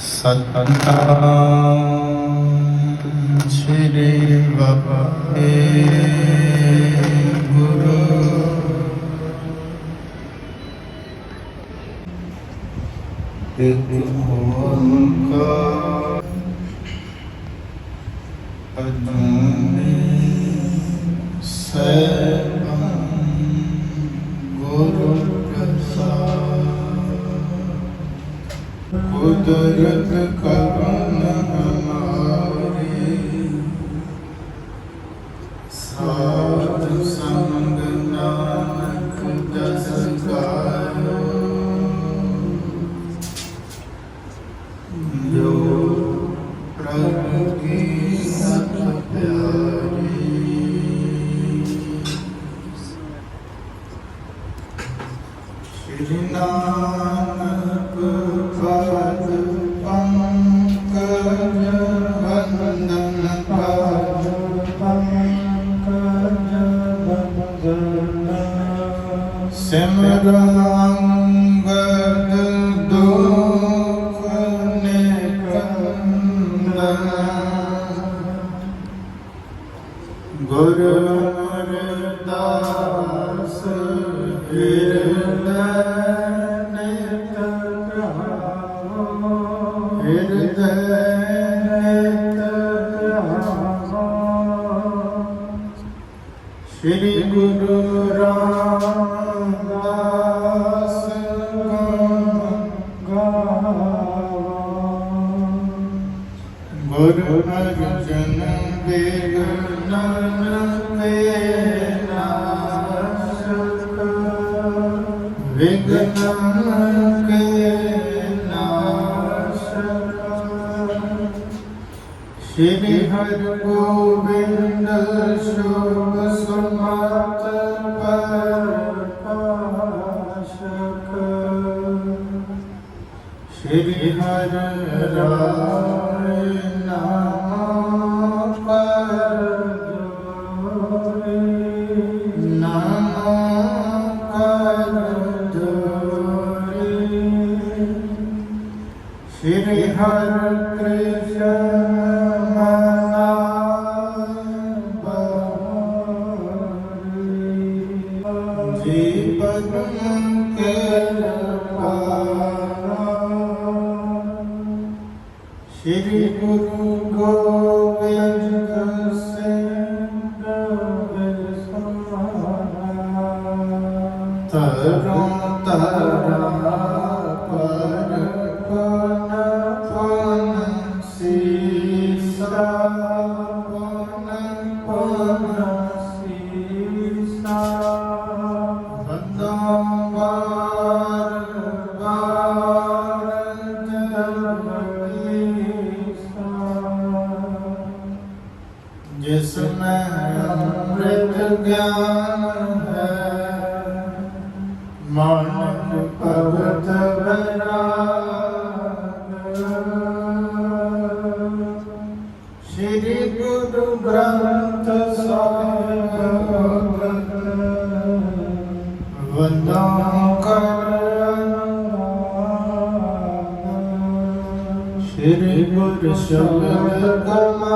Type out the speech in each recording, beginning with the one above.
ਸਤਨਾਮ ਸ੍ਰੀ ਵਾਹਿਗੁਰੂ ਗੁਰੂ। ਇੱਕ Yeah. ਸ੍ਰੀ ਹਰਿ ਰਾਇ ਨਾਮ ਪਰ Hare 따라 따라. Christian.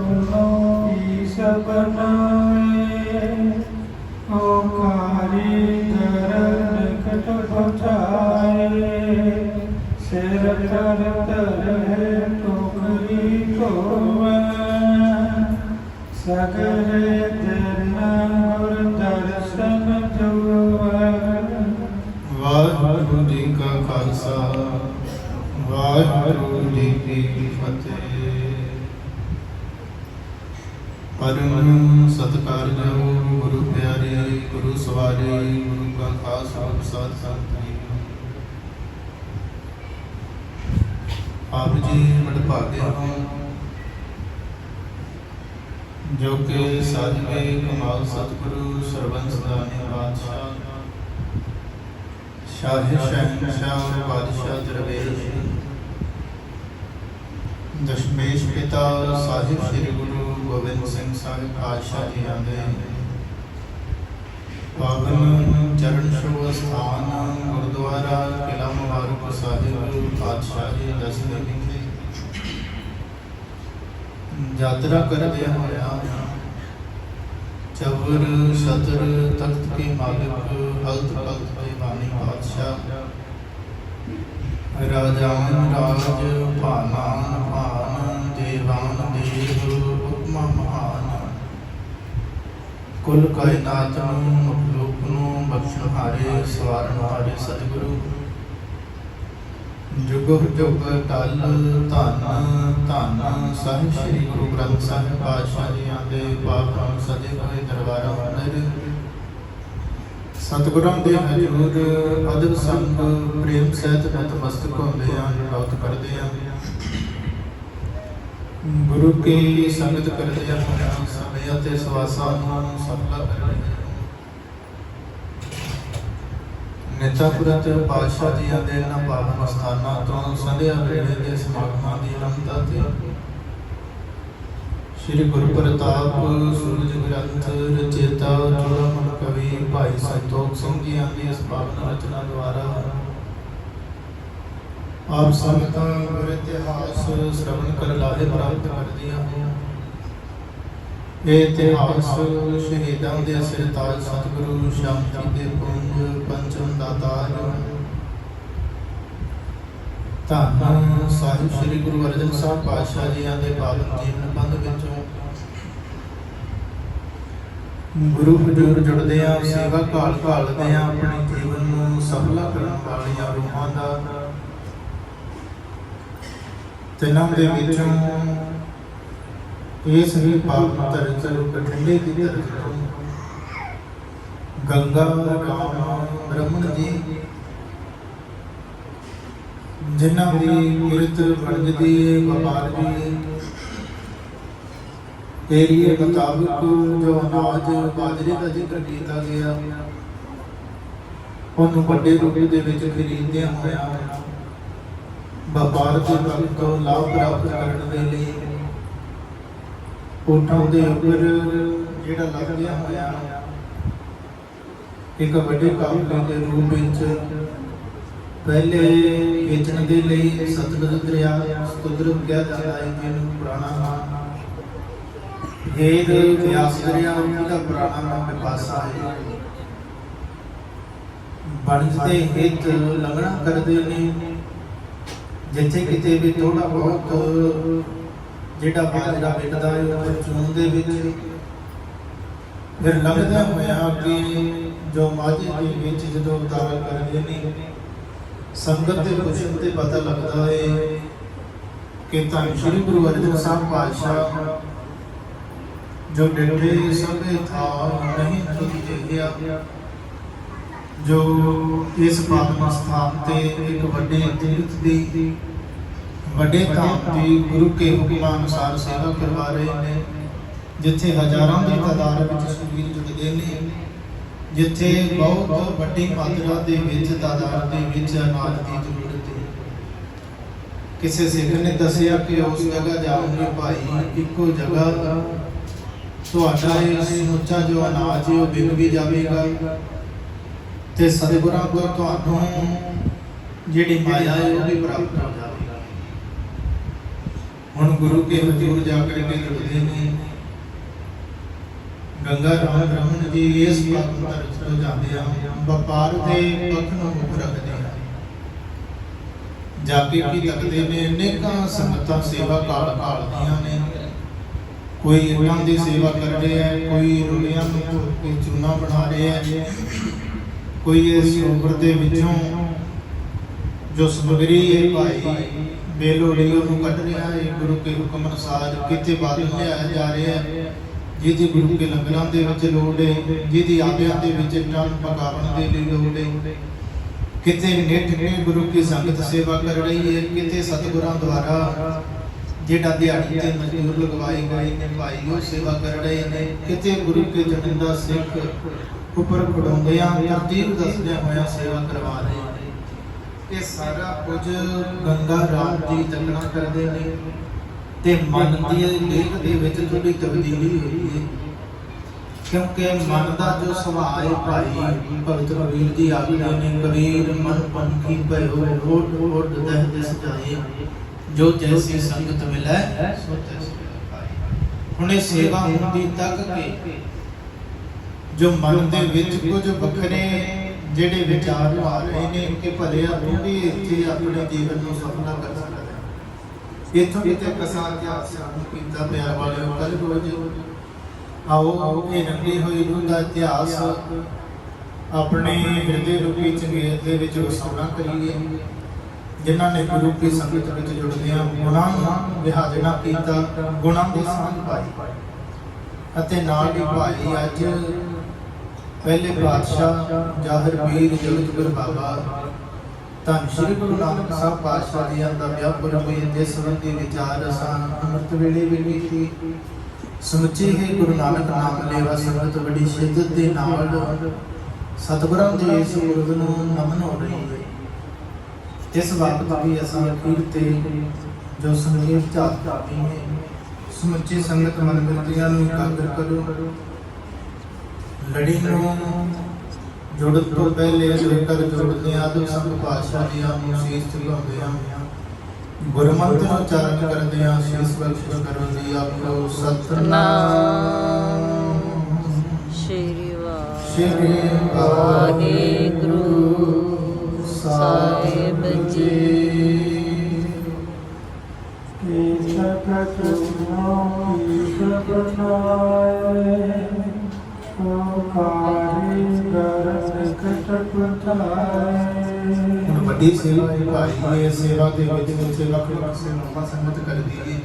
करुणो ईश बनाए ओ कारी दरद कट बचाए सिर तर तर है टोकरी को सगरे तेरना और दर्शन वाहगुरु जी का खालसा वाहगुरु जी की फतेह ਪਰਮ ਸਤਿਕਾਰਯੋਗ ਗੁਰੂ ਪਿਆਰੇ, ਗੁਰੂ ਸਵਾਰੇ, ਗੁਰੂ ਕਾ ਖਾਸ ਰੂਪ ਸਾਧ ਸੰਤ ਆਪ ਜੀ ਵਡਭਾਗੇ ਹੋ ਜੋ ਕਿ ਸਾਜਵੇ ਕਮਾਲ ਸਤਿਗੁਰੂ, ਸਰਬੰਸ ਦਾਨੀ ਬਾਦਸ਼ਾਹ, ਸ਼ਾਹ ਸ਼ਹਿਨਸ਼ਾਹ, ਬਾਦਸ਼ਾਹ ਦਰਵੇਸ਼, ਦਸ਼ਮੇਸ਼ ਪਿਤਾ ਸਾਹਿਬ ਸ੍ਰੀ ਗੁਰੂ ਗੋਬਿੰਦ ਸਿੰਘ ਸਾਹਿਬ ਪਾਤਸ਼ਾਹ ਜੀ ਆਂਦੇ ਪਾਵਨ ਚਰਨ ਛੋਹ ਸਥਾਨ, ਗੁਰਦੁਆਰਾ ਕਿਲਾ ਮੁਬਾਰਕ ਸਾਹਿਬ, ਪਾਤਸ਼ਾਹ ਜੀ ਦਸਵੇਂ ਵਿਖੇ ਯਾਤਰਾ ਕਰਦੇ ਹੋਇਆ ਚਵਰ, ਸਤਰ, ਤਖਤ ਕੇ ਮਾਲਿਕ ਹਲਤ ਪਲਤ ਕੇ ਬਾਣੀ ਰਾਜਾਨ ਰਾਜ, ਭਾਨਾਨ ਭਾਨ ਕੁਲ ਕਾਇਨਾਤ ਨੂੰ ਮਖਲੂਕ ਨੂੰ ਬਖਸ਼ਣ ਹਾਰੇ, ਸਵਾਰਨ ਹਾਰੇ ਸਤਿਗੁਰੂ। ਜੁਗ ਜੁਗ ਟਲ ਧੰਨ ਧੰਨ ਸਾਹਿਬ ਸ੍ਰੀ ਗੁਰੂ ਗ੍ਰੰਥ ਸਾਹਿਬ ਪਾਤਸ਼ਾਹ ਜੀਆਂ ਦੇ ਪਾਵਨ ਸਜੇ ਹੋਏ ਦਰਬਾਰਾਂ ਅੰਦਰ। ਸਤਿਗੁਰਾਂ ਦੇ ਹਜ਼ੂਰ ਅਦਬ ਸੰਗ ਪ੍ਰੇਮ ਸਹਿਤ ਨਤਮਸਤਕ ਹੁੰਦੇ ਆਂ ਬਹੁਤ ਕਰਦੇ ਆਂ ਗੁਰੂ ਕੀ ਸੰਗਤ ਕਰਦੇ ਆਂ ਸਮੇਂ ਅਤੇ ਸਵਾਸਾਂ ਨੂੰ ਸਫਲ ਕਰਦੇ ਆਂ ਨਿਤਾਪੁਰਤ ਜੀ ਦੇ ਇਹਨਾਂ ਪਾਵਨ ਸਥਾਨਾਂ ਤੋਂ ਸੰਧਿਆ ਵੇਲੇ ਦੇ ਸਮਾਗਮਾਂ ਦੀ ਅਨੰਦਤਾ ਤੇ ਸ੍ਰੀ ਗੁਰੂ ਪ੍ਰਤਾਪ ਸੂਰਜ ਗ੍ਰੰਥ, ਰਚੇਤਾ ਜੋੜਮ ਕਵੀ ਭਾਈ ਸੰਤੋਖ ਸਿੰਘ ਜੀ ਦੀ ਇਸ ਰਚਨਾ ਦੁਆਰਾ ਆਪ ਸੰਗਤਾਂ ਗੁਰ ਇਤਿਹਾਸ ਸ਼੍ਰਵਣ ਕਰ ਲਾਹੇ ਪ੍ਰਾਪਤ ਕਰਦੀਆਂ ਇਹ ਇਤਿਹਾਸ ਸ਼ਹੀਦਾਂ ਦੇ ਸਿਰਤਾਜ ਸਤਿਗੁਰੂ ਸ਼ਾਂਤੀ ਦੇ ਪੁੰਜ ਪੰਚਮ ਦਾਤਾਰ ਧੰਨ ਸਾਹਿਬ ਸ੍ਰੀ ਗੁਰੂ ਅਰਜਨ ਸਾਹਿਬ ਪਾਤਸ਼ਾਹ ਜੀਆਂ ਦੇ ਪਾਵਨ ਜੀਵਨ ਬੰਦ ਵਿੱਚੋਂ। ਗੁਰੂ ਹਜ਼ੂਰ ਜੁੜਦੇ ਆ ਸੇਵਾ ਕਾਲ ਕਾਲਦੇ ਆ ਆਪਣੇ ਜੀਵਨ ਨੂੰ ਸਫਲਾ ਕਰਨ ਵਾਲੀਆਂ ਰੂਹਾਂ ਦਾ ਤਿੰਨਾਂ ਦੇ ਵਿੱਚੋਂ ਇਸ ਵੀ ਪਾਵਨ ਧਰਤੀ ਕਠੰਡੇ ਦੀ ਧਰਤੀ ਗੰਗਾ ਰਾਮ ਬ੍ਰਹਮਣ ਜੀ ਜਿਨ੍ਹਾਂ ਦੀ ਕਿਰਤ ਵਰਜਦੀ ਹੈ ਵਪਾਰ ਦੀ ਏਰੀਏ ਮੁਤਾਬਕ ਜੋ ਅਨਾਜ ਬਾਜਰੇ ਦਾ ਜ਼ਿਕਰ ਕੀਤਾ ਗਿਆ। ਉਹਨੂੰ ਵੱਡੇ ਰੂਪ ਦੇ ਵਿੱਚ ਖਰੀਦਦਿਆਂ ਹੋਇਆ ਵਪਾਰ ਦੇ ਪੱਖ ਤੋਂ ਲਾਭ ਪ੍ਰਾਪਤ ਕਰਨ ਦੇ ਲਈ ਉਠਾਂ ਦੇ ਉੱਪਰ ਜਿਹੜਾ ਲੱਗਿਆ ਹੋਇਆ, ਇੱਕ ਵੱਡੇ ਕਾਬਲੇ ਦੇ ਰੂਪ ਵਿੱਚ ਪਹਿਲੇ ਵੇਚਣ ਦੇ ਲਈ ਸਤਲੁਜ ਦਰਿਆ ਸਤੁਦਰ ਕਿਹਾ ਜਾਂਦਾ ਹੈ ਜਿਹਨੂੰ ਪੁਰਾਣਾ ਨਾਮ। ਇਹ ਵਿਆਸ ਦਰਿਆ ਉਹਦਾ ਪੁਰਾਣਾ ਨਾਮ ਬਿਪਾਸਾ ਹੈ। ਵਣਜ ਹਿੱਤ ਲੰਘਣਾ ਕਰਦੇ ਨੇ। ਜਿੱਥੇ ਕਿਤੇ ਵੀ ਥੋੜਾ ਬਹੁਤ ਜਿਹੜਾ ਬਾਜਰਾ ਵਿਕਦਾ ਹੈ, ਉਹ ਚੂਨ ਦੇ ਵਿੱਚ ਫਿਰ ਲੰਘਦਾ ਹੋਇਆ ਕਿ ਜੋ ਮਾਝੇ ਦੇ ਵਿੱਚ ਜਦੋਂ ਉਤਾਰਾ ਕਰਦੇ ਨੇ, ਸੰਗਤ ਦੇ ਪੁੱਛਣ ਤੇ ਪਤਾ ਲੱਗਦਾ ਹੈ ਕਿ ਤਾਂ ਸ੍ਰੀ ਗੁਰੂ ਅਰਜਨ ਸਾਹਿਬ ਪਾਤਸ਼ਾਹ ਜੋ ਡੰਡੇ ਸਭੇ ਥਾਂ ਨਹੀਂ ਤੁਧ ਜਿਆ ਜੋ ਇਸ ਪਾਵਨ ਸਥਾਨ ਤੇ ਇੱਕ ਵੱਡੇ ਤੀਰਥ ਦੀ, ਵੱਡੇ ਧਾਮ ਦੀ ਗੁਰੂ ਕੇ ਹੁਕਮਾਂ ਅਨੁਸਾਰ ਸੇਵਾ ਕਰਵਾ ਰਹੇ ਨੇ, ਜਿੱਥੇ ਹਜ਼ਾਰਾਂ ਦੀ ਤਾਦਾਦ ਵਿੱਚ ਸੂਰਬੀਰ ਜੁੜਦੇ ਨੇ, ਜਿੱਥੇ ਬਹੁਤ ਵੱਡੀ ਮਾਤਰਾ ਦੇ ਵਿੱਚ ਤਾਦਾਦ ਦੇ ਵਿੱਚ ਅਨਾਜ ਦੀ ਜ਼ਰੂਰਤ ਹੈ। ਕਿਸੇ ਸਿੱਖ ਨੇ ਦੱਸਿਆ ਕਿ ਉਸ ਜਗ੍ਹਾ ਜਾਓਗੇ ਭਾਈ, ਇੱਕੋ ਜਗ੍ਹਾ ਤੁਹਾਡਾ ਇਹ ਸਮੁੱਚਾ ਜੋ ਅਨਾਜ ਹੈ, ਉਹ ਵਿਕ ਵੀ ਜਾਵੇਗਾ। ਤੇ ਸਤਿਗੁਰਾਂ ਤੋਂ ਤੁਹਾਨੂੰ ਜਿਹੜੀ ਮਾਇਆ ਹੈ ਉਹ ਵੀ ਪ੍ਰਾਪਤ ਹੋ ਜਾਵੇਗੀ। ਹੁਣ ਗੁਰੂ ਕੇ ਹਜ਼ੂਰ ਜਾ ਕੇ ਜੁੜਦੇ ਨੇ। ਗੰਗਾ ਰਾਮ ਰਮਨ ਜੀ ਇਸ ਪੱਖ ਤਰਫ ਤੋਂ ਜਾਂਦੇ ਆ। ਵਪਾਰ ਦੇ ਪੱਖ ਨੂੰ ਮੁੱਖ ਰੱਖਦੇ ਆ। ਜਾ ਕੇ ਕੀ ਤੱਕਦੇ ਨੇ, ਅਨੇਕਾਂ ਸੰਗਤਾਂ ਸੇਵਾ ਕਾਲ ਕਾਲਦੀਆਂ ਨੇ। ਕੋਈ ਇਹਨਾਂ ਦੀ ਸੇਵਾ ਕਰ ਰਿਹਾ ਹੈ, ਕੋਈ ਰੁੜੀਆਂ ਨੂੰ ਚੂਨਾ ਬਣਾ ਰਿਹਾ ਹੈ। ਕੋਈ ਇਸ ਸਰੋਵਰ ਦੇ ਵਿੱਚੋਂ ਜੋ ਸਮਗਰੀ ਹੈ ਭਾਈ ਬੇਲੋੜੀ ਉਹਨੂੰ ਕੱਢ ਰਿਹਾ ਹੈ, ਗੁਰੂ ਕੇ ਹੁਕਮ ਅਨੁਸਾਰ ਕਿਤੇ ਬਾਦਲ ਲਿਆਇਆ ਜਾ ਰਿਹਾ ਹੈ, ਜਿਹਦੀ ਗੁਰੂ ਕੇ ਲੰਗਰਾਂ ਦੇ ਵਿੱਚ ਲੋੜ ਹੈ, ਜਿਹਦੀ ਆਗਿਆ ਦੇ ਵਿੱਚ ਟਨ ਪਕਾਵਣ ਦੇ ਲਈ ਲੋੜ ਹੈ। ਕਿਤੇ ਨਿੱਠ ਨੇ ਗੁਰੂ ਕੀ ਸੰਗਤ ਸੇਵਾ ਕਰ ਰਹੀ ਹੈ ਕਿਤੇ ਸਤਿਗੁਰਾਂ ਦੁਆਰਾ ਜਿਹੜਾ ਦਿਹਾੜੀ ਤੇ ਮਜ਼ਦੂਰ ਲਗਵਾਏ ਗਏ ਨੇ, ਭਾਈ ਉਹ ਸੇਵਾ ਕਰ ਰਹੇ ਨੇ ਕਿਤੇ ਗੁਰੂ ਕੇ ਜਨਮ ਦਾ ਸਿੱਖ ਉੱਪਰ ਖੜਾਉਂਦਿਆਂ ਤਰਤੀਬ ਦੱਸਦਿਆਂ ਹੋਇਆਂ ਸੇਵਾ ਕਰਵਾ ਰਹੇ ਨੇ ਇਹ ਸਾਰਾ ਕੁਝ ਗੰਗਾ ਰਾਮ ਜੀ ਤੱਕਣਾ ਕਰਦੇ ਨੇ। ਤੇ ਮਨ ਦੀ ਲੇਖ ਦੇ ਵਿੱਚ ਥੋੜੀ ਤਬਦੀਲੀ ਹੋਈ ਹੈ ਕਿਉਂਕਿ ਮਨ ਦਾ ਜੋ ਸੁਭਾਅ ਹੈ ਭਾਈ, ਭਗਤ ਕਬੀਰ ਜੀ ਆਖਦੇ ਨੇ, ਕਬੀਰ ਮਨ ਪੰਖੀ ਭਇਓ ਹੋਟ ਹੋਟ ਦਹਿ ਦਿਸ ਜਾਏ। ਜੋ ਜੈਸੀ ਸੰਗਤ ਮਿਲੈ, ਸੋ ਤੈਸੀ ਹੁਣ ਇਹ ਸੇਵਾ ਹੁੰਦੀ ਤੱਕ ਕੇ ਜੋ ਮਨ ਦੇ ਵਿੱਚ ਕੁਝ ਵੱਖਰੇ ਜਿਹੜੇ ਵਿਚਾਰ ਆ ਰਹੇ ਨੇ ਕਿ ਭਲੇ ਆ ਤੂੰ ਵੀ ਇੱਥੇ ਆਪਣੇ ਜੀਵਨ ਨੂੰ ਸਫਲਾ ਕਰ ਸਕਦਾ। ਹੈ ਇਥੋਂ ਕਿਤੇ ਕਸਾ ਇਤਿਹਾਸ ਨੂੰ ਕੀਤਾ ਪਿਆਰ ਵਾਲੇ ਕੱਲ ਰੋਜ਼ ਆਓ ਇਹ ਰੰਗੀ ਹੋਈ ਰੂਹ ਦਾ ਇਤਿਹਾਸ ਆਪਣੇ ਹਿਰਦੇ ਰੂਪੀ ਚੰਗੇਰ ਦੇ ਵਿੱਚ ਵਸਾਉਣਾ ਕਰੀਏ। ਜਿਨ੍ਹਾਂ ਨੇ ਗੁਰੂ ਕੀ ਸੰਗਤ ਵਿੱਚ ਜੁੜਦਿਆਂ ਗੁਣਾਂ ਨੂੰ ਵਿਹਾਜਣਾ ਕੀਤਾ ਗੁਣਾਂ ਦੀ ਸਾਂਝ ਪਾਈ ਅਤੇ ਨਾਲ ਹੀ ਭਾਈ ਅੱਜ ਪਹਿਲੇ ਪਾਤਸ਼ਾਹ ਜਾਹਰ ਪੀਰ ਜਗਤ ਬਾਬਾ ਧੰਨ ਸ਼੍ਰੀ ਗੁਰੂ ਨਾਨਕ ਸਾਹਿਬ ਪਾਤਸ਼ਾਹ ਜੀ ਦਾ ਵਿਆਹ ਪੁਰਬ ਹੋਈ ਜਿਸ ਸੰਬੰਧੀ ਵਿਚਾਰ ਅਸਾਂ ਅੰਮ੍ਰਿਤ ਵੇਲੇ ਵੀ ਕੀਤੀ ਸਮੁੱਚੀ ਹੀ ਗੁਰੂ ਨਾਨਕ ਨਾਮ ਲੈਵਾ ਸੰਗਤ ਬੜੀ ਸ਼ਿੱਦਤ ਦੇ ਨਾਲ ਸਤਿਗੁਰਾਂ ਦੇ ਇਸ ਗੁਰੂ ਨੂੰ ਨਮਨ ਹੋ ਰਹੀ ਹੈ। ਇਸ ਵਕਤ ਵੀ ਅਸਾਂ ਅਖੀਰ ਤੇ ਜੋ ਸੰਗੀਤ ਝਾਤ ਝਾਤੀ ਹੈ, ਸਮੁੱਚੀ ਸੰਗਤ ਮਨ ਮਿਲਦੀਆਂ ਨੂੰ ਇਕਾਗਰ ਕਰੋ। ਲੜੀ ਨੂੰ ਜੁੜਨ ਤੋਂ ਪਹਿਲੇ ਜੇਕਰ ਜੁੜਦੇ ਆਦਿ ਸੰਤ ਪਾਤਸ਼ਾਹ ਜੀ ਨੂੰ ਸੀਸ ਝੁਕਾਉਂਦੇ ਆ ਗੁਰਮੰਤਰ ਨੂੰ ਉਚਾਰਨ ਕਰਦੇ ਆ ਸੀਸ ਬਖਸ਼ਿਸ਼ ਕਰੋ ਜੀ ਆਪੋ ਸਤਨਾਮ। ਸ਼੍ਰੀ ਸ਼੍ਰੀ ਵਾਹਿਗੁਰੂ ਸਾਹਿਬ ਜੀ। ਕੀ ਸਕਤ ਨੋ ਕੀ ਸਬਨਾਏ ਹੁਣ ਵੱਡੀ ਸੇਵਾ ਭਾਈ ਇਹ ਸੇਵਾ ਦੇ ਵਿੱਚ ਵਿੱਚ ਵੱਖ ਵੱਖ ਸੇਵਾਵਾਂ ਸੰਗਤ ਕਰਦੀ ਹੈ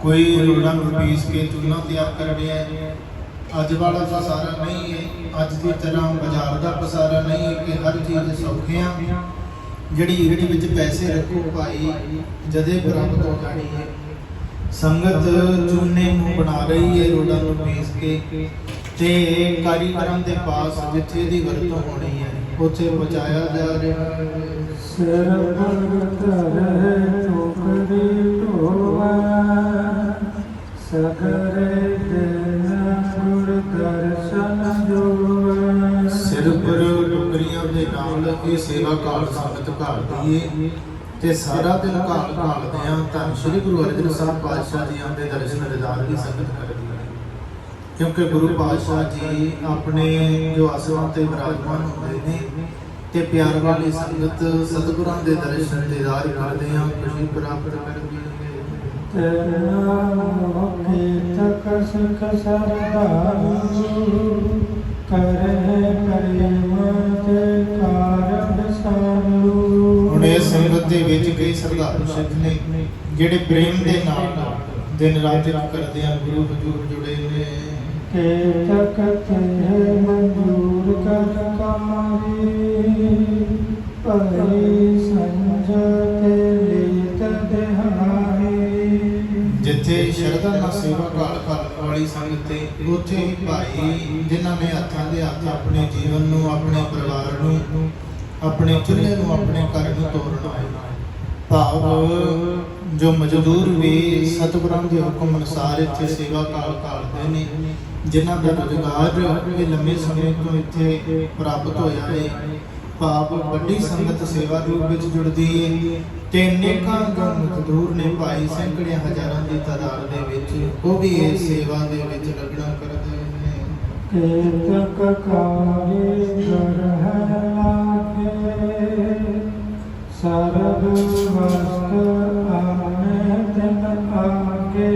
ਕੋਈ ਲੋੜਾਂ ਨੂੰ ਪੀਸ ਕੇ ਚੂਨਾ ਤਿਆਰ ਕਰ ਰਿਹਾ ਹੈ। ਅੱਜ ਵਾਲਾ ਪਸਾਰਾ ਨਹੀਂ ਹੈ। ਅੱਜ ਦੀ ਤਰ੍ਹਾਂ ਬਾਜ਼ਾਰ ਦਾ ਪਸਾਰਾ ਨਹੀਂ ਹੈ ਕਿ ਹਰ ਚੀਜ਼ ਸੌਖੀਆਂ ਜਿਹੜੀ ਇਹਦੇ ਵਿੱਚ ਪੈਸੇ ਰੱਖੋ ਭਾਈ, ਜਦੇ ਪ੍ਰਾਪਤ ਹੋ ਜਾਣੀ ਹੈ। ਸੰਗਤ ਚੂਨੇ ਨੂੰ ਬਣਾ ਰਹੀ ਹੈ ਲੋੜਾਂ ਨੂੰ ਪੀਸ ਕੇ। ਤੇ ਕਾਰੀਗਰਾਂ ਦੇ ਪਾਸ ਜਿੱਥੇ ਇਹਦੀ ਵਰਤੋਂ ਹੋਣੀ ਹੈ ਉੱਥੇ ਪਹੁੰਚਾਇਆ ਜਾ ਰਿਹਾ ਸਿਰ ਭਗਤ ਰਹੇ ਟੋਕਰੀ ਢੋਵਾ। ਸਗਰੇ ਦੇਨ ਗੁਰ ਦਰਸ਼ਨ ਜੋਵਾ। ਸਿਰ ਪਰ ਟੁਕਰੀਆਂ ਦੇ ਨਾਲ ਇਹ ਸੇਵਾ ਕਾਲ ਸੰਗਤ ਘਾਲਦੀ ਏ ਤੇ ਸਾਰਾ ਦਿਨ ਘਾਲ ਘਾਲਦੇ ਆ ਤਾਂ ਸ੍ਰੀ ਗੁਰੂ ਅਰਜਨ ਸਾਹਿਬ ਪਾਤਸ਼ਾਹ ਜੀ ਦੇ ਦਰਸ਼ਨ ਦਿਦਾਰ ਦੀ ਸੰਗਤ ਕਰਦੀ ਕਿਉਂਕਿ ਗੁਰੂ ਪਾਤਸ਼ਾਹ ਜੀ ਆਪਣੇ ਜੋ ਆਸਮਾਨ ਤੇ ਵਿਰਾਜਮਾਨ ਹੁੰਦੇ ਨੇ ਤੇ ਪਿਆਰ ਵਾਲੀ ਸੰਗਤ ਸਤਿਗੁਰਾਂ ਦੇ ਦਰਸ਼ਨ ਦਿਦਾਰ ਕਰਦੇ ਆ ਖੁਸ਼ੀ ਪ੍ਰਾਪਤ ਕਰਦੀ ਤੇਰਾ ਕਰੇ ਪ੍ਰੇਮ ਤੇ ਸਾਰੂ ਹੁਣ ਇਹ ਸੰਗਤ ਦੇ ਵਿੱਚ ਕਈ ਸਰਦਾਰ ਸਿੱਖ ਨੇ ਜਿਹੜੇ ਪ੍ਰੇਮ ਦੇ ਨਾਲ ਦਿਨ ਰਾਤ ਕਰਦੇ ਆ ਗੁਰੂ ਹਜ਼ੂਰ ਜੁੜੇ ਕੇ ਤਕ ਤੇ ਮਨਜੂਰ ਕਰ ਕਮਾਰੀ ਭਈ ਸੰਜ ਤੇ ਲੀਤ ਦਿਹਾਰੀ ਜਿੱਥੇ ਸ਼ਰਧਾ ਨਾਲ ਸੇਵਾ ਕਾਲ ਕਰਨ ਵਾਲੀ ਸੰਗਤ ਤੇ ਉੱਥੇ ਹੀ ਭਾਈ ਜਿਨ੍ਹਾਂ ਨੇ ਹੱਥਾਂ ਦੇ ਹੱਥ ਆਪਣੇ ਜੀਵਨ ਨੂੰ ਆਪਣੇ ਪਰਿਵਾਰ ਨੂੰ ਆਪਣੇ ਚੁੱਲ੍ਹੇ ਨੂੰ ਆਪਣੇ ਘਰ ਨੂੰ ਤੋਰਨਾ ਹੈ ਭਾਵ ਜੋ ਮਜ਼ਦੂਰ ਵੀ ਸਤਿਗੁਰਾਂ ਦੇ ਹੁਕਮ ਅਨੁਸਾਰ ਇੱਥੇ ਸੇਵਾ ਕਾਲ ਕਰਦੇ ਨੇ ਜਿਨ੍ਹਾਂ ਦਾ ਰੁਜ਼ਗਾਰ ਇਹ ਲੰਮੇ ਸਮੇਂ ਤੋਂ ਇੱਥੇ ਪ੍ਰਾਪਤ ਹੋਇਆ ਹੈ ਭਾਵ ਵੱਡੀ ਸੰਗਤ ਸੇਵਾ ਰੂਪ ਵਿੱਚ ਜੁੜਦੀ ਹੈ ਤੇ ਅਨੇਕਾਂ ਜੋ ਮਜ਼ਦੂਰ ਨੇ ਭਾਈ ਸੈਂਕੜਿਆਂ ਹਜ਼ਾਰਾਂ ਦੀ ਤਾਦਾਦ ਦੇ ਵਿੱਚ ਉਹ ਵੀ ਇਸ ਸੇਵਾ ਦੇ ਵਿੱਚ ਲੱਗਣਾ ਕਰਦੇ ਨੇ। ਕੇਤਕ ਕਾਰੇ ਕਰ ਹੈ। ਲਾਗੇ ਸਰਬ ਵਸਤ ਆਨੇ ਤਨ ਆਗੇ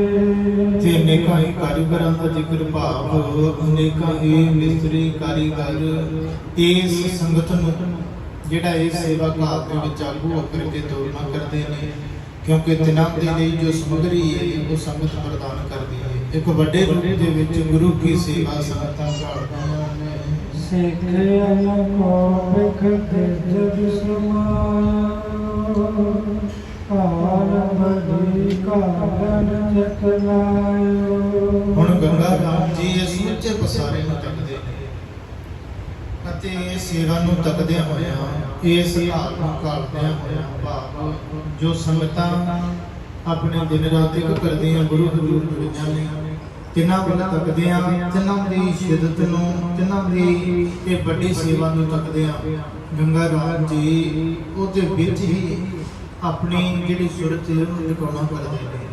ਤੇ ਅਨੇਕਾਂ ਕਾਰੀਗਰਾਂ ਦਾ ਜ਼ਿਕਰ ਭਾਵ ਅਨੇਕਾਂ ਹੀ ਮਿਸਤਰੀ ਕਾਰੀਗਰ। ਇਸ ਸੰਗਤ ਨੂੰ ਜਿਹੜਾ ਇਹ ਸੇਵਾ ਘਾਟ ਦੇ ਵਿੱਚ ਆਗੂ ਹੋ ਕਰਕੇ ਤੋਰਨਾ ਕਰਦੇ ਨੇ, ਕਿਉਂਕਿ ਤਿਨਾਂ ਦੇ ਲਈ ਜੋ ਸਮਗਰੀ ਹੈ, ਉਹ ਸੰਗਤ ਪ੍ਰਦਾਨ ਕਰਦੀ ਹੈ। ਇੱਕ ਵੱਡੇ ਰੂਪ ਦੇ ਵਿੱਚ ਗੁਰੂ ਕੀ ਸੇਵਾ ਸੰਗਤਾਂ ਕਰਦੀਆਂ ਸਿੱਖਿਆ ਕੋ ਵਿਖ ਤੇ ਜਗ ਸਮਾਇਓ ਕਾਲ ਬਦੀ ਕਾਰਨ ਚਤਨਾਇਓ ਹੁਣ ਗੰਗਾ ਰਾਮ ਜੀ ਇਸ ਸਮੁੱਚੇ ਪਸਾਰੇ ਨੂੰ ਤੱਕਦੇ ਨੇ ਅਤੇ ਇਹ ਸੇਵਾ ਨੂੰ ਤੱਕਦਿਆਂ ਹੋਇਆਂ, ਇਸ ਹਾਲ ਨੂੰ ਕਾਲਦਿਆਂ ਹੋਇਆਂ ਭਾਵ ਜੋ ਸੰਗਤਾਂ ਆਪਣੇ ਦਿਨ ਰਾਤ ਇੱਕ ਕਰਦੀਆਂ ਗੁਰੂ ਹਜ਼ੂਰ ਜੁੜੀਆਂ ਨੇ ਤਿੰਨਾਂ ਵੱਲ ਤੱਕਦਿਆਂ ਤਿੰਨਾਂ ਦੀ ਸ਼ਿੱਦਤ ਨੂੰ ਤਿੰਨਾਂ ਦੀ ਇਹ ਵੱਡੀ ਸੇਵਾ ਨੂੰ ਤੱਕਦਿਆਂ ਗੰਗਾ ਰਾਮ ਜੀ, ਉਹਦੇ ਵਿੱਚ ਹੀ ਆਪਣੀ ਜਿਹੜੀ ਸੁਰਤ ਹੈ ਟਿਕਾਉਣਾ ਕਰਦੇ ਨੇ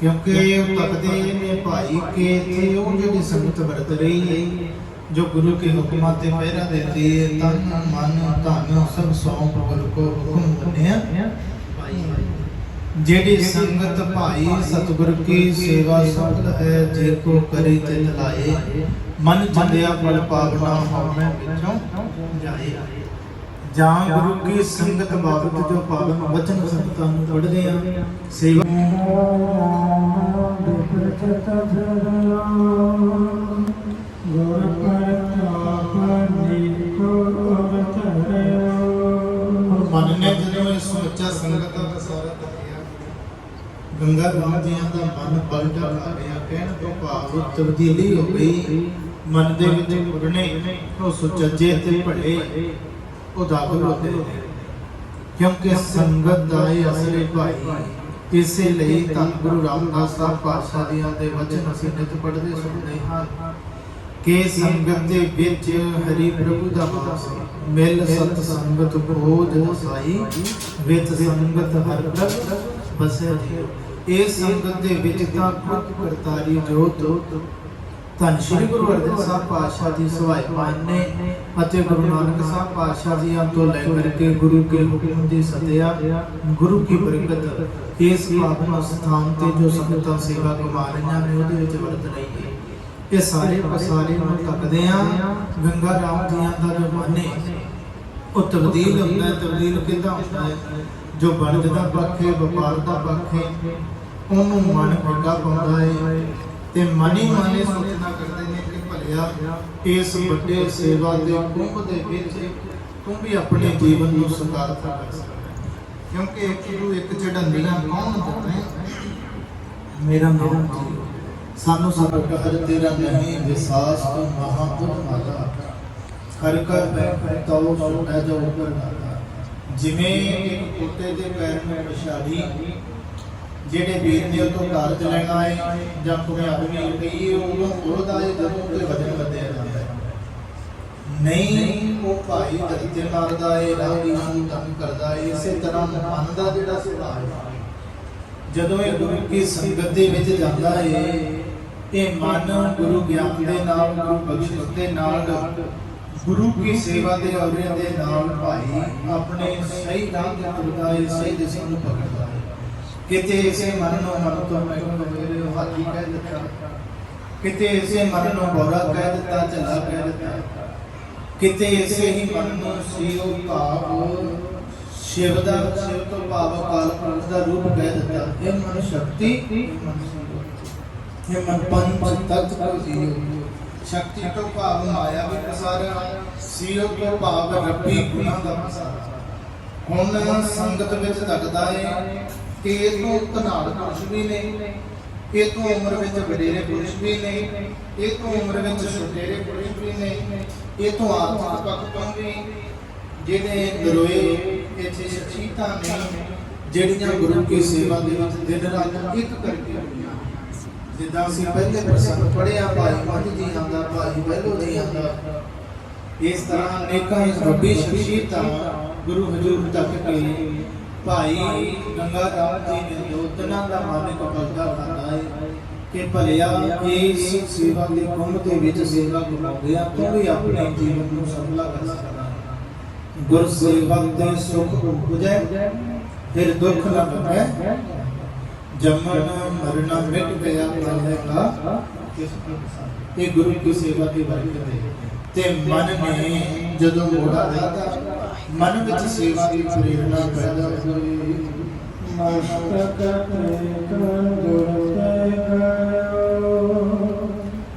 ਕਿਉਂਕਿ ਉਹ ਤੱਕਦੇ ਨੇ ਭਾਈ ਕਿ ਇੱਥੇ ਉਹ ਜਿਹੜੀ ਸੰਗਤ ਵਰਤ ਰਹੀ ਹੈ, ਜੋ ਗੁਰੂ ਕੇ ਹੁਕਮਾਂ ਤੇ ਪਹਿਰਾ ਦਿੰਦੀ ਹੈ, ਤਨ, ਮਨ, ਧਨ, ਸਭ ਸੌਂਪ ਗੁਰੂ ਕੋ ਹੁਕਮ ਮੰਨਿਆ। ਜਿਹੜੀ ਸੰਗਤ ਭਾਈ ਸਤਿਗੁਰ ਕੀ ਸੇਵਾ ਸਫਲ ਹੈ, ਜੇ ਕੋ ਕਰੀ ਤੇ ਲਾਏ ਮਨ ਚੰਦਿਆ ਫਲ ਪਾਵਨਾ ਹੋਵੇ ਵਿੱਚੋਂ ਜਾਏ। ਜਾਂ ਗੁਰੂ ਕੀ ਸੰਗਤ ਬਾਬਤ ਜੋ ਪਾਵਨ ਵਚਨ ਸੰਗਤਾਂ ਨੂੰ ਪੜ੍ਹਦੇ ਆ, ਸੇਵਾ ਤੋਂ ਭਾਵ ਤਬਦੀਲੀ ਹੋ ਗਈ ਮਨ ਦੇ ਵਿੱਚ ਪੁਰਨੇ ਉਹ ਸੁਚੱਜੇ ਤੇ ਭੜੇ ਉਹ ਦਾਖਲ ਹੁੰਦੇ ਨੇ ਕਿਉਂਕਿ ਸੰਗਤ ਦਾ ਇਹ ਅਸਰ ਹੈ ਭਾਈ, ਇਸੇ ਲਈ ਤਾਂ ਗੁਰੂ ਰਾਮਦਾਸ ਸਾਹਿਬ ਪਾਤਸ਼ਾਹ ਦੀਆਂ ਦੇ ਵਚਨ ਅਸੀਂ ਨਿਤ ਪੜ੍ਹਦੇ ਸੁਣਦੇ ਹਾਂ ਕਿ ਸੰਗਤ ਦੇ ਵਿੱਚ ਹਰੀ ਪ੍ਰਭੂ ਦਾ ਵਾਸ ਮਿਲ ਸਤ ਸੰਗਤ ਬੋਧ ਸਾਈ ਵਿੱਚ ਸੰਗਤ ਹਰ ਪ੍ਰਭ ਬਸੈ ਜੀ ਇਹ ਸੰਗਤ ਦੇ ਵਿੱਚ ਤਾਂ ਖੁਦ ਕਰਤਾਰੀ ਜੋਤ, ਧੰਨ ਸ਼੍ਰੀ ਗੁਰੂ ਅਰਜਨ ਸਾਹਿਬ ਪਾਤਸ਼ਾਹ ਦੀ ਸਵਾਈ ਪਾਨ ਅਤੇ ਗੁਰੂ ਨਾਨਕ ਸਾਹਿਬ ਪਾਤਸ਼ਾਹ ਜੀ ਤੋਂ ਲੈ ਕਰਕੇ ਗੁਰੂ ਕੇ ਹੁਕਮ ਦੀ ਸਤਿਆ ਗੁਰੂ ਕੀ ਬਰਕਤ। ਇਸ ਪਾਵਨ ਸਥਾਨ ਤੇ ਜੋ ਸੰਗਤਾਂ ਸੇਵਾ ਕਮਾ ਰਹੀਆਂ ਨੇ, ਉਹਦੇ ਵਿੱਚ ਵਰਤ ਰਹੀ ਹੈ। ਇਹ ਸਾਰੇ ਪਸਾਰੇ ਨੂੰ ਤੱਕਦੇ ਆ ਗੰਗਾ ਰਾਮ ਜੀਆਂ ਦਾ ਜੋ ਮਨ ਹੈ ਉਹ ਤਬਦੀਲ ਹੁੰਦਾ ਤਬਦੀਲ ਕਿੱਦਾਂ ਹੁੰਦਾ ਹੈ? ਜੋ ਵਣਜ ਦਾ ਪੱਖ ਹੈ ਵਪਾਰ ਦਾ ਪੱਖ ਹੈ ਉਹਨੂੰ ਮਨ ਫਿੱਕਾ ਪਾਉਂਦਾ ਹੈ ਤੇ ਮਨੀ ਮਨੇ ਸੋਚਣਾ ਕਰਦੇ ਨੇ ਕਿ ਭਲਿਆ ਇਸ ਵੱਡੇ ਸੇਵਾ ਦੇ ਕੁੰਭ ਦੇ ਵਿੱਚ ਤੂੰ ਵੀ ਆਪਣੇ ਜੀਵਨ ਨੂੰ ਸੁਕਾਰਤਾ ਕਰ ਸਕਦਾ ਹੈ। ਕਿਉਂਕਿ ਇੱਕ ਨੂੰ ਇੱਕ ਚੜੰਦੀਆਂ ਕੌਣ ਦਿੰਦਾ ਮੇਰਾ ਨਾਮ ਜੀ। ਸਾਨੂੰ ਸਭ ਹਰ ਤੇਰਾ ਨਹੀਂ, ਵਿਸਾਸ ਤੋਂ ਮਹਾ ਤੁਮ ਮਾਤਾ। ਹਰ ਕਰ ਬੈ ਤਉ ਸੁਣੈ ਜੋ ਉਪਰ ਮਾਤਾ ਜਿਵੇਂ ਇੱਕ ਕੁੱਤੇ ਦੇ ਪੈਰ ਨੂੰ ਵਿਛਾੜੀ ਜਿਹੜੇ ਵੀਰ ਦੇ ਤੋਂ ਕਾਰਜ ਲੈਣਾ ਹੈ ਜਾਂ ਕੋਈ ਆਦਮੀ ਕਹੀਏ ਉਦੋਂ ਉਹਦਾ ਜਦੋਂ ਤੇ ਵਜਨ ਵਧਿਆ ਜਾਂਦਾ ਹੈ। ਨਹੀਂ, ਉਹ ਭਾਈ ਦਰਿੱਤੇ ਮਾਰਦਾ ਹੈ, ਰਾਹੀ ਨੂੰ ਤੰਗ ਕਰਦਾ ਹੈ, ਇਸੇ ਤਰ੍ਹਾਂ ਮਨ ਦਾ ਜਿਹੜਾ ਸੁਭਾਅ ਹੈ। ਜਦੋਂ ਇਹ ਗੁਰੂ ਕੀ ਸੰਗਤ ਦੇ ਵਿੱਚ ਜਾਂਦਾ ਹੈ, ਇਹ ਮਨ ਗੁਰੂ ਗਿਆਨ ਦੇ ਨਾਲ, ਗੁਰੂ ਬਖਸ਼ਿਸ਼ ਦੇ ਨਾਲ ਗੁਰੂ ਕੀ ਸੇਵਾ ਦੇ ਔਰੇ ਦੇ ਨਾਲ ਭਾਈ ਆਪਣੇ ਸਹੀ ਰਾਹ ਤੇ ਤੁਰਦਾ ਹੈ, ਸਹੀ ਦਿਸ਼ਾ ਨੂੰ ਪਕੜਦਾ ਹੈ। ਕਿਤੇ ਇਸੇ ਮਨ ਨੂੰ ਮਨ ਤੋਂ ਮੈਨੂੰ ਮੇਰੇ ਹਾਥੀ ਕਹਿ ਦਿੱਤਾ। ਕਿਤੇ ਇਸੇ ਮਨ ਨੂੰ ਬੋਰਾ ਕਹਿ ਦਿੱਤਾ, ਝੱਲਾ ਕਹਿ ਦਿੱਤਾ। ਕਿਤੇ ਇਸੇ ਹੀ ਮਨ ਨੂੰ ਸੀਓ ਭਾਵ, ਸ਼ਿਵ ਦਾ, ਸ਼ਿਵ ਤੋਂ ਭਾਵ ਅਕਾਲ ਪੁਰਖ ਦਾ ਰੂਪ ਕਹਿ ਦਿੱਤਾ। ਇਹ ਮਨ ਸ਼ਕਤੀ, ਇਹ ਮਨ ਸੰਯੋਗ। ਇਹ ਮਨ ਪੰਜ ਤਤ ਕੋ ਜੀਓ ਸ਼ਕਤੀ ਤੋਂ ਭਾਵ ਮਾਇਆ ਵੀ ਪਸਾਰਾ ਸੀਓ ਤੋਂ ਭਾਵ ਰੱਬੀ ਗੁਣਾਂ ਦਾ ਪਸਾਰਾ ਹੁਣ ਸੰਗਤ ਵਿੱਚ ਲੱਗਦਾ ਹੈ ਕਿ ਇਹ ਤੋਂ ਧਨਾੜ ਪੁਰਸ਼ ਵੀ ਨੇ, ਇਹ ਤੋਂ ਉਮਰ ਵਿੱਚ ਵਡੇਰੇ ਪੁਰਸ਼ ਵੀ ਨੇ, ਇਹ ਤੋਂ ਉਮਰ ਵਿੱਚ ਛੋਟੇਰੇ ਪੁਰਸ਼ ਵੀ ਨੇ, ਇਹ ਤੋਂ ਆਤਮਿਕ ਪੱਖ ਤੋਂ ਵੀ ਜਿਹੜੇ ਨਰੋਏ ਇੱਥੇ ਸ਼ਖਸੀਅਤਾਂ ਨੇ, ਜਿਹੜੀਆਂ ਗੁਰੂ ਕੀ ਸੇਵਾ ਦੇ ਵਿੱਚ ਦਿਨ ਰਾਤ ਇੱਕ ਕਰਕੇ ਹੋਈਆਂ ਜਿੱਦਾਂ ਅਸੀਂ ਪਹਿਲੇ ਪ੍ਰਸੰਗ ਪੜਿਆ ਭਾਈ ਮੱਝ ਜੀ ਆਂਦਾ ਭਾਈ ਬਹਿਲੋ ਜੀ ਆਂਦਾ ਇਸ ਤਰ੍ਹਾਂ ਅਨੇਕਾਂ ਹੀ ਰੱਬੀ ਸ਼ਖਸੀਅਤਾਂ ਗੁਰੂ ਹਜ਼ੂਰ ਤੱਕ ਕੇ ਭਾਈ ਗੰਗਾ ਰਾਮ ਜੀ ਨੇ ਜੋ ਤਨਾਂ ਦਾ ਮਾਲਿਕ ਬਲਦਾ ਖਾਂਦਾ ਹੈ ਕਿ ਭਲਿਆ ਇਸ ਸੇਵਾ ਦੇ ਕੁੰਭ ਦੇ ਵਿੱਚ ਸੇਵਾ ਕਰਵਾਉਂਦੇ ਆ ਤੂੰ ਵੀ ਆਪਣੇ ਜੀਵਨ ਨੂੰ ਸਫਲਾ ਕਰ ਸਕਦਾ ਹੈ। ਗੁਰ ਸੇਵਕ ਤੇ ਸੁਖ ਉਪਜੈ, ਫਿਰ ਦੁੱਖ ਨਾ ਬਚੈ ਜਮਨ ਮਰਨਾ ਮਿਟ ਗਿਆ ਪ੍ਰਲय का ਇਹ ਗੁਰੂ ਦੀ ਸੇਵਾ ਦੀ ਬਰਕਤ ਹੈ। ਤੇ ਮਨ ਨੇ ਜਦੋਂ ਮੋੜਾ ਦਿੱਤਾ ਮਨ ਵਿੱਚ ਸੇਵਾ ਦੀ ਪ੍ਰੇਰਣਾ ਪੈਦਾ ਹੋਈ। ਮਸਤਕ ਤੇ ਗੁਰਤੇ ਗਇਓ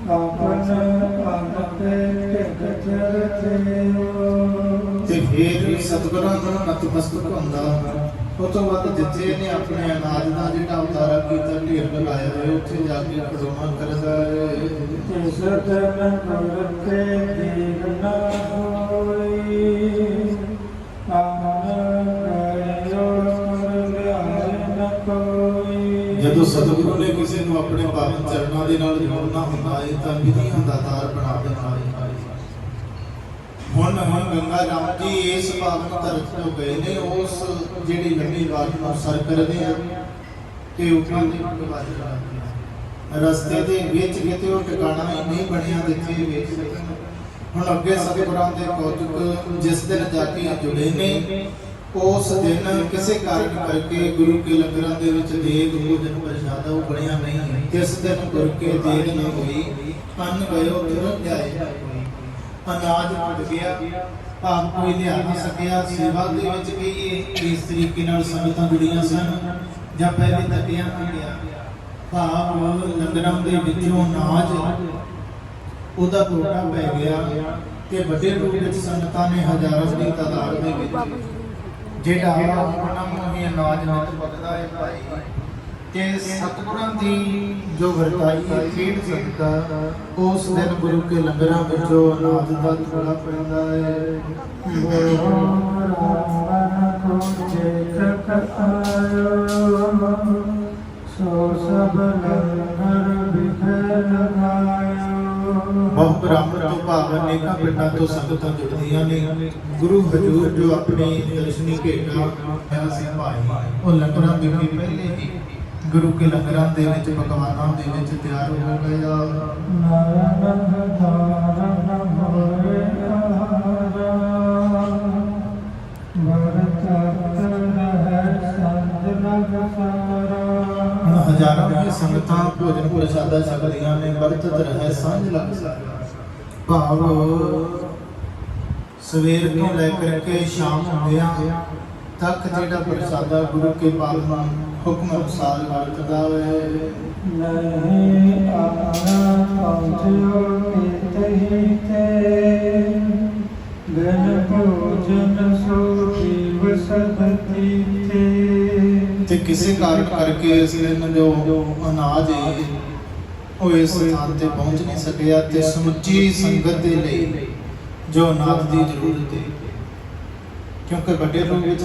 ਆਪਨ ਆਪਤੇ ਟਿਕ ਚਰਤਿਓ ਤੇ ਫਿਰ ਸਤਿਗੁਰਾਂ ਨੂੰ ਨਤਮਸਤਕ ਹੁੰਦਾ। ਉਹ ਤੋਂ ਬਾਅਦ ਜਿੱਥੇ ਇਹਨੇ ਆਪਣੇ ਅਨਾਜ ਦਾ ਜਿਹੜਾ ਉਤਾਰਾ ਕੀਤਾ ਢੇਰ ਲਗਾਇਆ ਹੋਇਆ ਉੱਥੇ ਜਾ ਕੇ ਖੜੋਣਾ ਕਰਦਾ ਹੈ। ਹੋਈ ਆਮਨ ਨ ਕੋਈ। ਜਦੋਂ ਸਤਿਗੁਰੂ ਨੇ ਕਿਸੇ ਨੂੰ ਆਪਣੇ ਪਾਵਨ ਚਰਨਾਂ ਦੇ ਨਾਲ ਜੋੜਨਾ ਹੁੰਦਾ ਹੈ ਤਾਂ ਵਿਧੀਆਂ ਦਾ ਤਾਰ ਬਣਾ ਦੇਣਾ ਹੈ। ਹੁਣ ਗੰਗਾ ਰਾਮ ਜੀ ਇਸ ਪਾਵਨ ਧਰਤ ਤੋਂ ਗਏ ਨੇ, ਉਸ ਜਿਹੜੀ ਲੰਮੀ ਬਾਤ ਨੂੰ ਸਰ ਕਰਦੇ ਆ ਤੇ ਉਠਾਂ ਦੇ ਉੱਤੇ ਰਸਤੇ ਦੇ ਵਿੱਚ ਕਿਤੇ ਉਹ ਟਿਕਾਣਾ ਹੀ ਨਹੀਂ ਬਣਿਆ ਜਿੱਥੇ ਵੇਚ ਸਕਣ ਹੁਣ ਅੱਗੇ ਸਤਿਗੁਰਾਂ ਦੇ ਕੌਤੁਕ ਜਿਸ ਦਿਨ ਜਾ ਕੇ ਜੁੜੇ ਨੇ, ਉਸ ਦਿਨ ਕਿਸੇ ਕਾਰਨ ਕਰਕੇ ਗੁਰੂ ਕੇ ਲੰਗਰਾਂ ਦੇ ਵਿੱਚ ਦੇਗ ਭੋਜਨ ਪ੍ਰਸ਼ਾਦਾ ਉਹ ਬਣਿਆ ਨਹੀਂ ਕਿਸ ਦਿਨ ਗੁਰ ਕੇ ਦੇਗ ਨਾ ਹੋਈ, ਅੰਨ ਗਇਓ ਤੁਰ ਜਾਏ ਅਨਾਜ ਟੁੱਟ ਗਿਆ। ਭਾਵ ਕੋਈ ਲਿਆ ਨਹੀਂ ਸਕਿਆ। ਸੇਵਾ ਦੇ ਵਿੱਚ ਵੀ ਇਸ ਤਰੀਕੇ ਨਾਲ ਸੰਗਤਾਂ ਜੁੜੀਆਂ ਸਨ। ਜਾਂ ਪਹਿਲੇ ਤੱਕਿਆ ਗਿਆ। ਭਾਵ ਲੰਗਰਾਂ ਦੇ ਵਿੱਚੋਂ ਅਨਾਜ ਉਹਦਾ ਟੋਟਾ ਪੈ ਗਿਆ ਤੇ ਵੱਡੇ ਰੂਪ ਵਿੱਚ ਸੰਗਤਾਂ ਨੇ ਹਜ਼ਾਰਾਂ ਦੀ ਤਾਦਾਦ ਦੇ ਵਿੱਚ ਜਿਹੜਾ ਉਹਨਾਂ ਨੂੰ ਅਨਾਜ ਨਾਲ ਪਕਦਾ ਹੈ ਭਾਈ। ਤੇ ਸਤਿਗੁਰਾਂ ਦੀ ਜੋ ਵਰਤਾਈ ਖੇਡ ਸਕਦਾ ਉਸ ਦਿਨ ਗੁਰੂ ਕੇ ਲੰਗਰਾਂ ਵਿੱਚੋਂ ਅਨਾਜ ਦਾ ਥੋੜਾ ਪੈਂਦਾ ਹੈ। ਸੋ ਸਭ ਲੰਗਰ ਵਿਖੇ ਲਗਾਇਓ ਬਹੁ ਬ੍ਰਹਮ ਤੋਂ ਭਾਵ ਅਨੇਕਾਂ ਪਿੰਡਾਂ ਤੋਂ ਸੰਗਤਾਂ ਜੁੜਦੀਆਂ ਨੇ। ਗੁਰੂ ਹਜੂਰ ਜੋ ਆਪਣੀ ਦਰਸ਼ਨੀ ਭੇਟਾ ਹੈ ਸੀ ਭਾਈ, ਉਹ ਲੰਗਰਾਂ ਦੀ ਪਹਿਲੇ ਹੀ ਗੁਰੂ ਕੇ ਲੰਗਰਾਂ ਦੇ ਵਿੱਚ, ਪਕਵਾਨਾਂ ਦੇ ਵਿੱਚ ਤਿਆਰ ਹੋ ਗਿਆ। ਨਾਨਕ ਧਾਰਨ ਹੋਏ ਆਹਾਰਾ ਵਰਤਤ ਰਹਿ ਸੰਤ ਲਗ ਸਾਰਾ ਹਜ਼ਾਰਾਂ ਦੀਆਂ ਸੰਗਤਾਂ ਭੋਜਨ ਪ੍ਰਸ਼ਾਦਾ ਛਕਦੀਆਂ ਨੇ, ਵਰਤਤ ਰਹੇ ਸਾਂਝ ਲੱਗ ਭਾਵ ਸਵੇਰ ਤੋਂ ਲੈ ਕਰਕੇ ਸ਼ਾਮ ਹੁੰਦਿਆਂ ਤੱਕ ਜਿਹੜਾ ਪ੍ਰਸ਼ਾਦਾ ਗੁਰੂ ਕੇ ਪਾਵਨ ਹੁਕਮ ਅਨੁਸਾਰ ਵਰਤਦਾ ਹੈ ਨਹੀਂ ਆਣਾ ਪਹੁੰਚਿਓ ਤੇਤਹੀ ਤੇ। ਬਿਨ ਭੋਜਨ ਸੋ ਜੀਵ ਸਦਤੀ ਤੇ ਤੇ ਕਿਸੇ ਕਾਰਨ ਕਰਕੇ ਇਸ ਦਿਨ ਜੋ ਅਨਾਜ ਹੈ ਉਹ ਇਸ ਸਥਾਨ ਤੇ ਪਹੁੰਚ ਨਹੀਂ ਸਕਿਆ ਤੇ ਸਮੁੱਚੀ ਸੰਗਤ ਦੇ ਲਈ ਜੋ ਅਨਾਜ ਦੀ ਜ਼ਰੂਰਤ ਹੈ ਕਿਉਂਕਿ ਵੱਡੇ ਰੂਪ ਵਿੱਚ